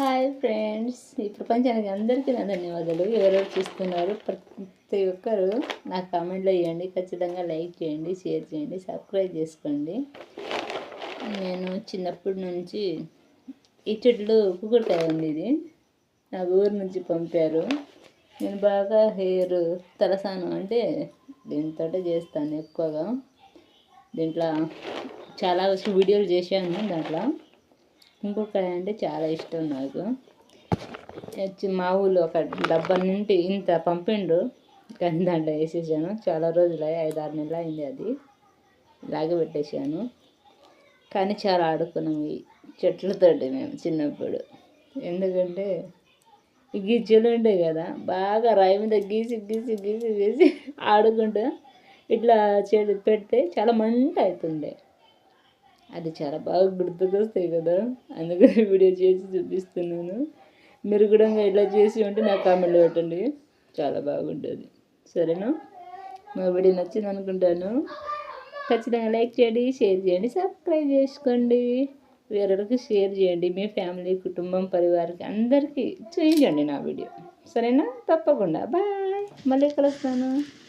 Hi friends. ఈ ప్రపంచానికి అందరికీ నా ధన్యవాదాలు. ఎవరెవరు చూస్తున్నారు? ప్రతి ఒక్కరు నా కామెంట్లో ఇవ్వండి. ఖచ్చితంగా లైక్ చేయండి షేర్ చేయండి సబ్స్క్రైబ్ చేసుకోండి. నేను చిన్నప్పటి నుంచి ఈ చెట్లు కుకుడుకాయ ఉంది ఇది. నా ఊరు నుంచి పంపారు. నేను బాగా హెయిర్ తలసానం అంటే దీంతో చేస్తాను ఎక్కువగా. దీంట్లో చాలా వీడియోలు చేశాను దాంట్లో. కుంకుడుకాయ అంటే చాలా ఇష్టం నాకు. వచ్చి మా ఊళ్ళో ఒక డబ్బా నుండి ఇంత పంపిండు. కానీ దాంట్లో వేసేసాను. చాలా రోజులు ఐదు ఆరు నెలలు అయింది అది. ఇలాగే పెట్టేశాను. కానీ చాలా ఆడుకున్నాం ఈ చెట్లతోటి మేము చిన్నప్పుడు. ఎందుకంటే ఈ ఉండే కదా బాగా రాయి మీద గీసి గీసి గీసి గీసి ఆడుకుంటూ ఇట్లా చెడు పెడితే చాలా మంట అవుతుండే. అది చాలా బాగా గుర్తుకొస్తాయి కదా. అందుకని వీడియో చేసి చూపిస్తున్నాను. మీరు కూడా ఇలా చేసి ఉంటే నాకు కామెంట్లో పెట్టండి. చాలా బాగుంటుంది. సరేనా? మా వీడియో నచ్చింది అనుకుంటాను. ఖచ్చితంగా లైక్ చేయండి షేర్ చేయండి సబ్స్క్రైబ్ చేసుకోండి. వేరొకరికి షేర్ చేయండి. మీ ఫ్యామిలీ కుటుంబం పరివారికి అందరికీ చేయించండి నా వీడియో. సరేనా? తప్పకుండా. బాయ్. మళ్ళీ కలుస్తాను.